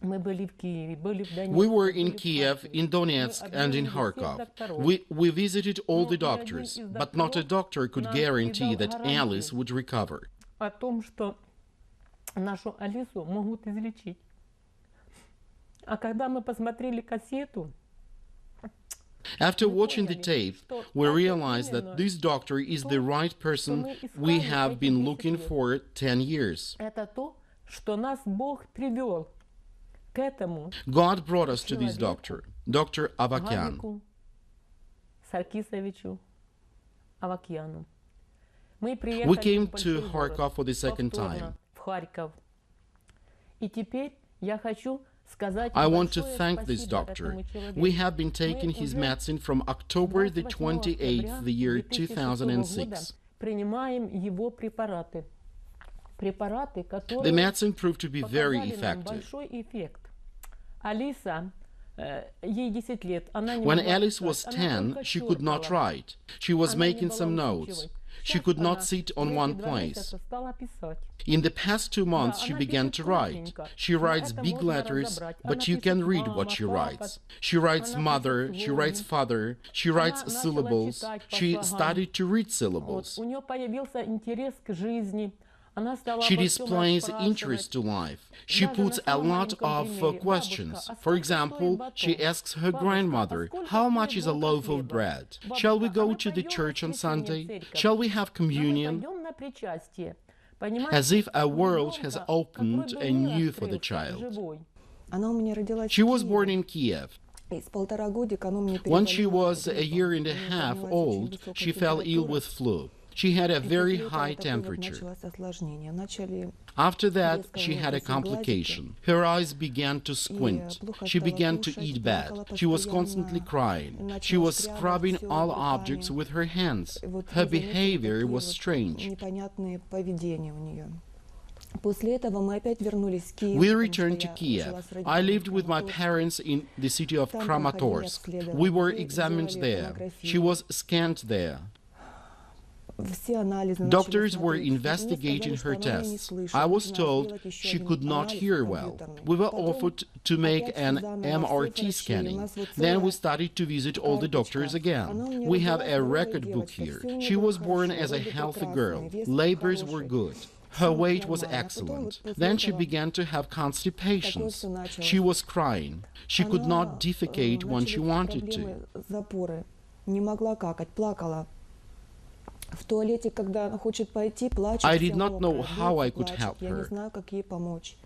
We were in были в Kiev, Харькове. in Donetsk, Мы and in обзвонили всех Kharkov. докторов. We, we visited all Ну, the и один doctors, из but not a докторов doctor could нам guarantee придал that гарантию. Alice would recover. О том, что нашу Алису могут излечить. А когда мы посмотрели кассету, After Мы watching the поняли, tape, что we это realized именно that this doctor is the right person мы we искали have эти been 10 looking лет. for 10 years. это то, что нас Бог привел к этому God brought us to this doctor, Dr. Avakian. We came to Kharkov for the second time. I want to thank this doctor. We have been taking his medicine from October the 28th, the year 2006. The medicine proved to be very effective. When Alice was 10, she could not write. She was making some notes. She could not sit on one place. In the past two months, she began to write. She writes big letters, but you can read what she writes. She writes mother, she writes father, she writes syllables. She started to read syllables. She displays interest to life. She puts a lot of uh, questions. For example, she asks her grandmother, How much is a loaf of bread? Shall we go to the church on Sunday? Shall we have communion? As if a world has opened anew for the child. She was born in Kiev. When she was a year and a half old, she fell ill with flu. She had a very high temperature. After that, she had a complication. Her eyes began to squint. She began to eat bad. She was constantly crying. She was scrubbing all objects with her hands. Her behavior was strange. We returned to Kiev. I lived with my parents in the city of Kramatorsk. We were examined there. She was scanned there. Doctors were investigating her tests. I was told she could not hear well. We were offered to make an MRT scanning. Then we started to visit all the doctors again. We have a record book here. She was born as a healthy girl. Labors were good. Her weight was excellent. Then she began to have constipations. She was crying. She could not defecate when she wanted to В туалете, когда она хочет пойти, плачет. I вся did not know мокрая, how I бьётся, could плачет. help Я her. не знаю, как ей помочь.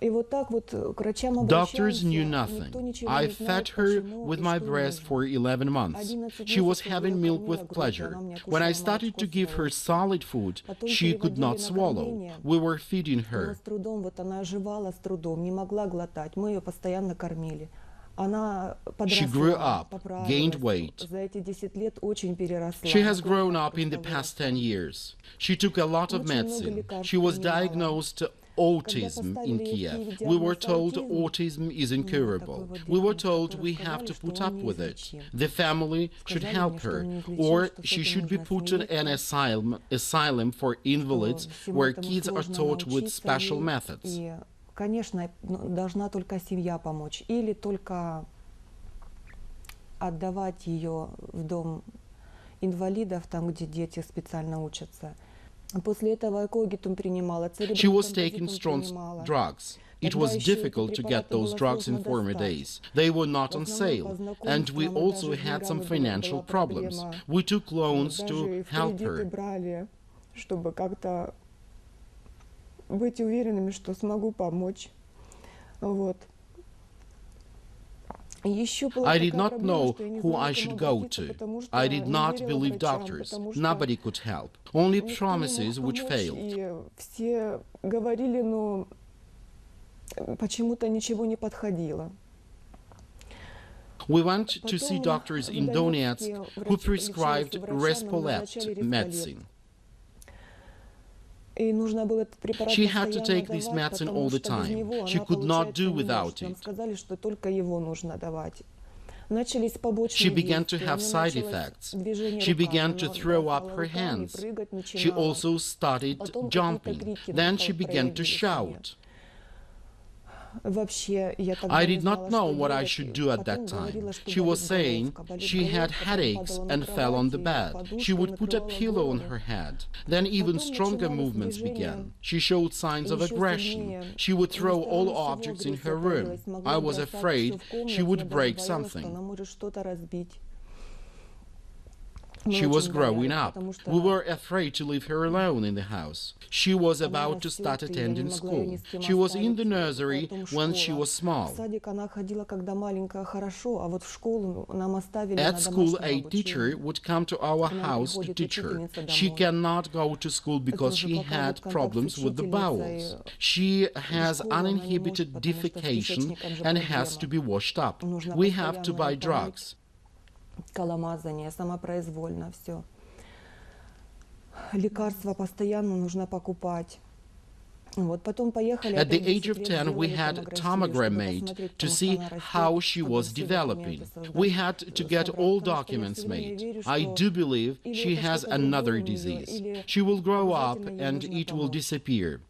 И вот так вот э, к врачам Doctors обращаемся, knew никто nothing. ничего I не fed знает, her почему with и my что breast нужно. for 11 months. 11 She was месяцев having её milk кормила with грудью, pleasure. она у меня When I кушала started to молочко с give her молоком. solid food, Потом she could переводили not на swallow. кормление. We were feeding Она her. с трудом, вот она оживала с трудом, не могла глотать. Мы ее постоянно кормили. She grew up, gained weight. She has grown up in the past 10 years. She took a lot of medicine. She was diagnosed autism in Kiev. We were told autism is incurable. We were told we have to put up with it. The family should help her, or she should be put in an asylum, asylum for invalids where kids are taught with special methods. Конечно, ну, должна только семья помочь. Или только отдавать ее в дом инвалидов, там, где дети специально учатся. После этого экогитум принимала, She was taking strong drugs. It was difficult to get those drugs in former days. They were not on sale, and we also даже had some financial problems. We took loans Даже to и в help кредиты her. брали, чтобы как-то быть уверенными, что смогу помочь. Вот. И еще была I did такая not проблема, know что я не who знала, I к кому should go обратиться, to. потому что I did не not верила believe врачам, doctors. потому что Nobody could help. Only никто не мог promises which помочь, failed. И все говорили, ну, почему-то ничего не подходило. We went to see Потом doctors в in Донецке Donetsk врачи who лечились prescribed у врача, но назначали Respolet Респолет. medicine. She had to take this medicine all the time. She could not do without it. She began to have side effects. She began to throw up her hands. She also started jumping. Then she began to shout. Вообще, я тогда I не did not знала, know что what I делать, should и do at потом that time. говорила, что She was болит saying головка, болит she had головка, потом headaches падала на and fell on the кровать, bed. и She would подушкой put a накрывала pillow on голову. her head. Then even Потом stronger начинались movements движения began. She showed signs of еще aggression. сильнее. She would throw Вместо all всего objects in агрессия her room. появилась, могла I was бросать afraid всё в комнате, she я would даже break боялась, что something. She was growing up. We were afraid to leave her alone in the house. She was about to start attending school. She was in the nursery when she was small. At school, a teacher would come to our house to teach her. She cannot go to school because she had problems with the bowels. She has uninhibited defecation and has to be washed up. We have to buy drugs Коломазание, самопроизвольно, все. Лекарства постоянно нужно покупать. Вот, потом поехали. At the опять в age 10 of лет 10, we сделали had томографию, tomogram чтобы made посмотреть, to потому что see она растет, how she чтобы was все developing. документы создать, We had to get собрать, all потому что я documents всё время made. верю, I что do believe или she это has что-то another другое у неё, disease. или She will grow up обязательно ей and нужно it will помочь. disappear.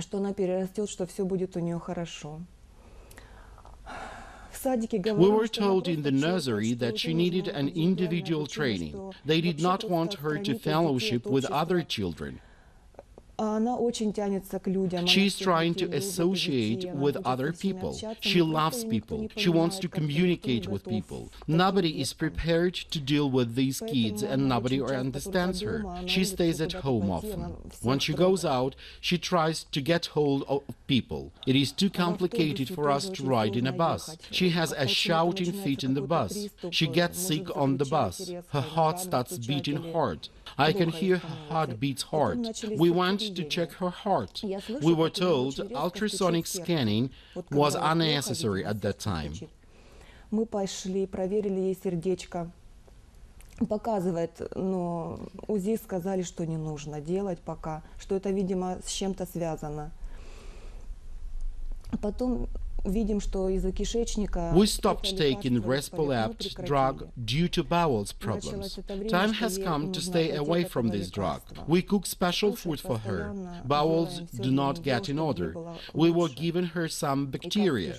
что она перерастет, что все будет у нее хорошо. We were told in the nursery that she needed an individual training. They did not want her to fellowship with other children. She's trying to associate with other people. She loves people. She wants to communicate with people. Nobody is prepared to deal with these kids and nobody understands her. She stays at home often. When she goes out, she tries to get hold of people. It is too complicated for us to ride in a bus. She has a shouting fit in the bus. She gets sick on the bus. Her heart starts beating hard. I can плохо ей hear her становится. heart beats Потом hard. начались We всякие went to видения. check her heart. Я слышу, We were как у неё told очень резко ultrasonic стучит сердце. scanning Вот was когда вот плохо, unnecessary видимо, at that сердце time. стучит. Мы пошли, проверили ей сердечко. Показывает, но УЗИ сказали, что не нужно делать пока, что это, видимо, с чем-то связано. Потом we stopped taking Respolapt drug due to bowels problems. Time has come to stay away from this drug. We cook special food for her. Bowels do not get in order. We were giving her some bacteria.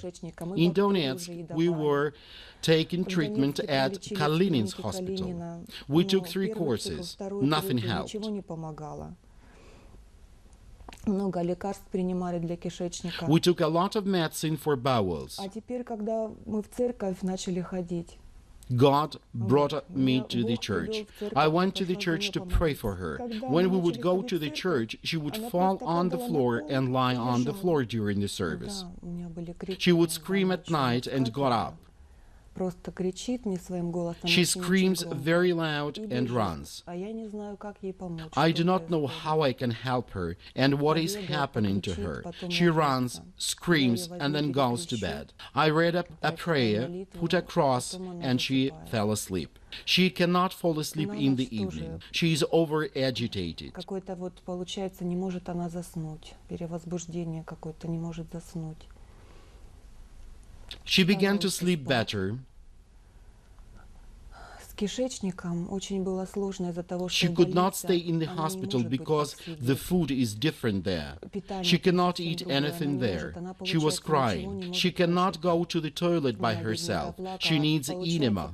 In Donetsk, we were taking treatment at Kalinin's hospital. We took three courses. Nothing helped Ничего не помогало. Много лекарств принимали для кишечника. We took a lot of medicine for bowels. А теперь, когда мы в церковь начали ходить, God brought me Меня to the Бог church. привел в церковь, I went to the пошла за church ней to помолиться. pray for her. Когда When мы we would начали go ходить to в the церковь, church, she would она fall просто on the падала на floor пол and lie и on the лежала. floor during the service. Да, у меня были крики. She would иногда scream at ночью. night and Как got это? up. She очень-очень screams громко. very loud И and бежит. runs. А я не знаю, как ей помочь. I что do not know происходит. how I can help her and what is Побегает, happening to покричит, her. потом She runs, ложится. screams, Я её and then возьму, goes to перекрещу, bed. I read a, a прочитаю prayer, молитву, put a cross, потом она and she засыпает. fell asleep. She cannot fall asleep Она in the вот что же? evening. She is over agitated. Какой-то вот, получается, не может она заснуть. Перевозбуждение какое-то, не может заснуть. She began to становится sleep спать. better. she could not stay in the hospital because the food is different there. She cannot eat anything there. She was crying. She cannot go to the toilet by herself. She needs enema.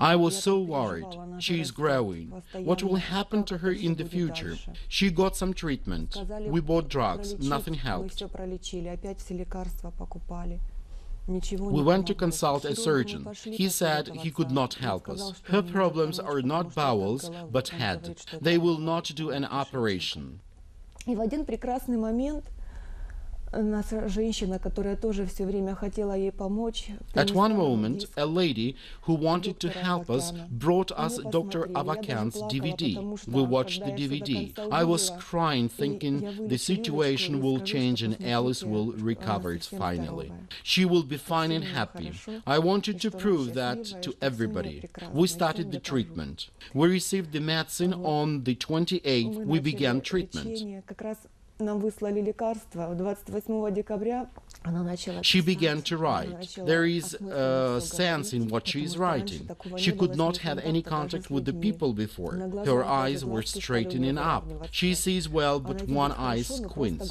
I was Я so так worried. переживала, она She is растет growing. What will постоянно. happen to Как her это in всё the будет future? дальше? She got some treatment. Сказали, We bought drugs. пролечить. Nothing Мы helped. все пролечили, опять все лекарства покупали. Ничего We не went to помогло. consult К a хирургу мы surgeon. пошли He said he could not посоветоваться. Он help сказал, us. что Her он не может problems помочь, are потому not что это от bowels, головы. but Он head. говорит, что это They от will головы, not do an от кишечника. operation. И в один прекрасный момент At one moment, a lady who wanted to help us brought us Dr. Avakian's DVD. We watched the DVD. I was crying, thinking the situation will change and Alice will recover it finally. She will be fine and happy. I wanted to prove that to everybody. We started the treatment. We received the medicine on the 28th. We began treatment. лечение. Как раз нам выслали лекарства, 28 декабря она начала She писать, began to она write. начала There is осмысленно uh, всё sense in говорить, what she is потому что раньше writing. такого She не could было с not ней have any контакта contact даже с with the людьми. people before. На глаза Her даже eyes were глазки стали у straightening неё up. выравниваться. She sees well, Она but видит one хорошо, eye но просто squints.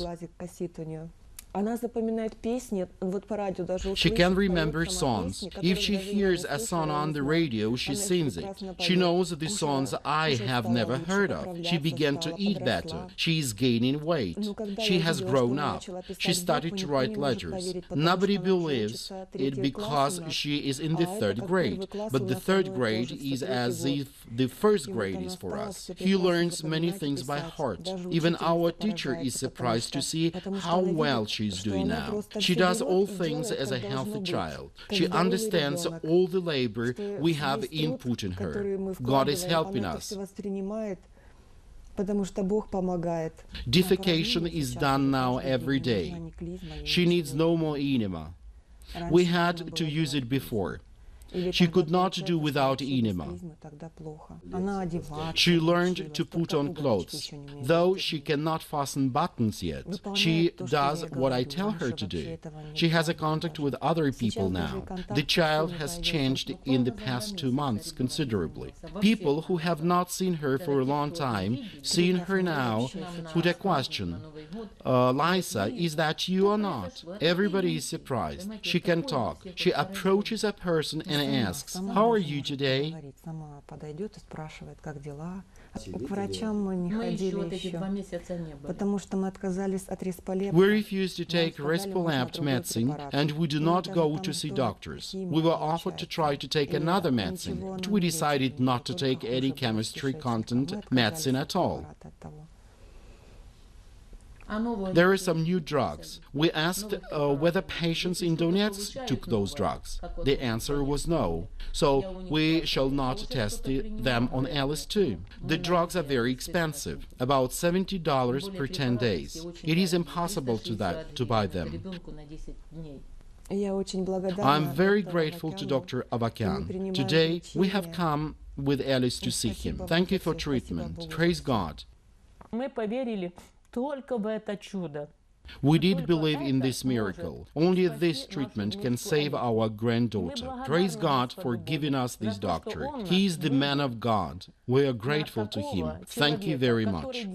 She can remember songs. If she hears a song on the radio, she sings it. She knows the songs I have never heard of. She began to eat better. She is gaining weight. She has grown up. She started to write letters. Nobody believes it because she is in the third grade. But the third grade is as if the first grade is for us. He learns many things by heart. Even our teacher is surprised to see how well she she is doing now. She does all things as a healthy child. She understands all the labor we have input in her. God is helping us. Defecation is done now every day. She needs no more enema. We had to use it before. She could not do without enema. She learned to put on clothes. Though she cannot fasten buttons yet, she does what I tell her to do. She has a contact with other people now. The child has changed in the past two months considerably. People who have not seen her for a long time, seeing her now, put a question. Uh, Lisa, is that you or not? Everybody is surprised. She can talk. She approaches a person and asks, Сама How are даже you может today? поговорить, Сама подойдет и спрашивает, как дела. А К врачам мы не Мы еще ходили вот эти два еще, месяца не были. потому что мы отказались от респалепта. We refuse to Нам take сказали, можно Respolept другой medicine препарат. and we do Ну, not даже go там to see стоит doctors. химия We were offered to try to take И another ничего medicine, нам but не we лечит, decided not to только take хуже any будет chemistry кишечнику. content Мы отказались medicine от at all. There are some new drugs. We asked uh, whether patients in Donetsk took those drugs. The answer was no. So we shall not test them on Alice too. The drugs are very expensive, about $70 per 10 days. It is impossible to, that, to buy them. I'm very grateful to Dr. Avakian. Today we have come with Alice to see him. Thank you for treatment. Praise God. We did believe in this miracle. Only this treatment can save our granddaughter. Praise God for giving us this doctor. He is the man of God. We are grateful to him. Thank you very much.